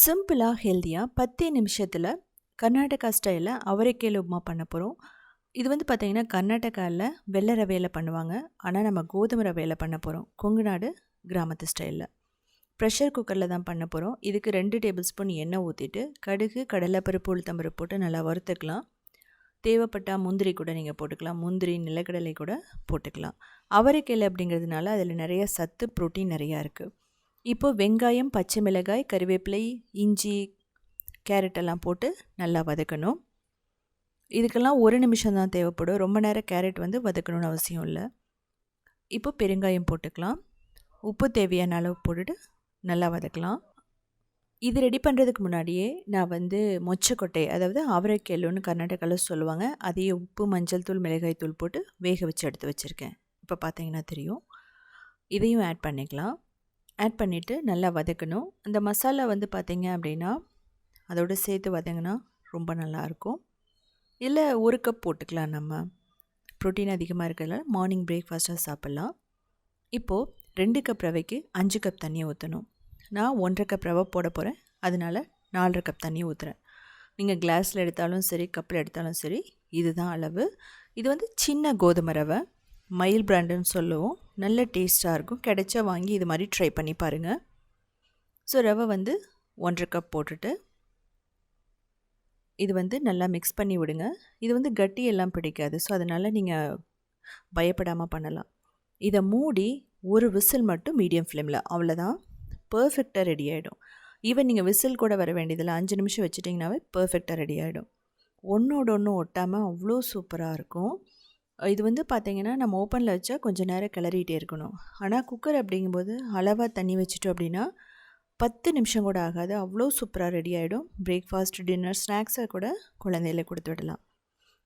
சிம்பிளாக ஹெல்த்தியாக பத்தே நிமிஷத்தில் கர்நாடகா ஸ்டைலில் அவரைக்கேல உப்புமா பண்ண போகிறோம் இது வந்து பார்த்திங்கன்னா கர்நாடகாவில் வெள்ளை ரவையில் பண்ணுவாங்க. ஆனால் நம்ம கோதுமை ரவையில் பண்ண போகிறோம் கொங்கு நாடு கிராமத்து ஸ்டைலில். ப்ரெஷர் குக்கரில் தான் பண்ண போகிறோம் இதுக்கு ரெண்டு டேபிள் ஸ்பூன் எண்ணெய் ஊற்றிட்டு கடுகு கடலைப்பருப்பு உளுத்தம்பருப்பு போட்டு நல்லா வறுத்துக்கலாம். தேவைப்பட்டால் முந்திரி கூட நீங்கள் போட்டுக்கலாம். முந்திரி நிலக்கடலை கூட போட்டுக்கலாம். அவரைக்கேல் அப்படிங்கிறதுனால அதில் நிறைய சத்து ப்ரோட்டீன் நிறையா இருக்குது இப்போது வெங்காயம் பச்சை மிளகாய் கருவேப்பிலை இஞ்சி கேரட் எல்லாம் போட்டு நல்லா வதக்கணும். இதுக்கெல்லாம் ஒரு நிமிஷம் தான் தேவைப்படும். ரொம்ப நேரம் கேரட் வந்து வதக்கணும்னு அவசியம் இல்லை. இப்போ பெருங்காயம் போட்டுக்கலாம். உப்பு தேவையான அளவு போட்டுட்டு நல்லா வதக்கலாம். இது ரெடி பண்ணுறதுக்கு முன்னாடியே நான் வந்து மொச்சக்கொட்டை அதாவது அவரைக்கெல்லுன்னு கர்நாடகாவில் சொல்லுவாங்க அதையே உப்பு மஞ்சள் தூள் மிளகாய் தூள் போட்டு வேக வச்சு எடுத்து வச்சுருக்கேன். இப்போ பார்த்தீங்கன்னா தெரியும். இதையும் ஆட் பண்ணிக்கலாம். ஆட் பண்ணிவிட்டு நல்லா வதக்கணும். அந்த மசாலா வந்து பார்த்திங்க அப்படின்னா அதோடு சேர்த்து வதங்கினா ரொம்ப நல்லாயிருக்கும். இல்லை ஒரு கப் போட்டுக்கலாம் நம்ம. ப்ரோட்டீன் அதிகமாக இருக்கிறதுனால மார்னிங் பிரேக்ஃபாஸ்ட்டாக சாப்பிட்லாம். இப்போது ரெண்டு கப் ரவைக்கு அஞ்சு கப் தண்ணி ஊற்றணும் நான் ஒன்றரை கப் ரவை போட போகிறேன் அதனால் நாலரை கப் தண்ணி ஊற்றுறேன் நீங்கள் கிளாஸில் எடுத்தாலும் சரி கப்பில் எடுத்தாலும் சரி இதுதான் அளவு. இது வந்து சின்ன கோதுமை ரவை. மயில் பிராண்டுன்னு சொல்லுவோம். நல்ல டேஸ்ட்டாக இருக்கும். கிடைச்சா வாங்கி இது மாதிரி ட்ரை பண்ணி பாருங்கள் ஸோ ரவை வந்து ஒன்றரை கப் போட்டுட்டு இது வந்து நல்லா மிக்ஸ் பண்ணி விடுங்க. இது வந்து கட்டி எல்லாம் பிடிக்காது. ஸோ அதனால் நீங்கள் பயப்படாமல் பண்ணலாம். இதை மூடி ஒரு விசில் மட்டும் மீடியம் ஃப்ளேமில் அவ்வளோதான் பர்ஃபெக்டாக ரெடி ஆகிடும் ஈவன் நீங்கள் விசில் கூட வர வேண்டியதில்லை. அஞ்சு நிமிஷம் வச்சுட்டிங்கனாவே பர்ஃபெக்டாக ரெடி ஆகிடும் ஒன்றோட ஒன்று ஒட்டாமல் அவ்வளோ சூப்பராக இருக்கும். இது வந்து பார்த்திங்கன்னா நம்ம ஓப்பனில் வச்சா கொஞ்சம் நேரம் கிளறிகிட்டே இருக்கணும். ஆனால் குக்கர் அப்படிங்கும்போது அளவாக தண்ணி வச்சுட்டோம் அப்படின்னா பத்து நிமிஷம் கூட ஆகாது. அவ்வளோ சூப்பராக ரெடி ஆகிடும் பிரேக்ஃபாஸ்ட் டின்னர் ஸ்நாக்ஸை கூட குழந்தையில கொடுத்து விடலாம்.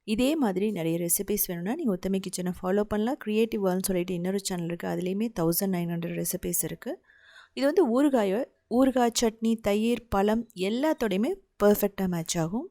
இதே மாதிரி நிறைய ரெசிபிஸ் வேணும்னா நீங்கள் ஒத்தமை கிச்சனை ஃபாலோ பண்ணலாம். க்ரியேட்டிவ் வேர்ல்னு சொல்லிட்டு இன்னொரு சேனல் இருக்குது அதுலேயுமே தௌசண்ட் நைன் ஹண்ட்ரட் ரெசிபிஸ் இருக்குது இது வந்து ஊறுகாயோ ஊறுகாய் சட்னி தயிர் பழம் எல்லாத்தோடையுமே பர்ஃபெக்டாக மேட்ச் ஆகும்.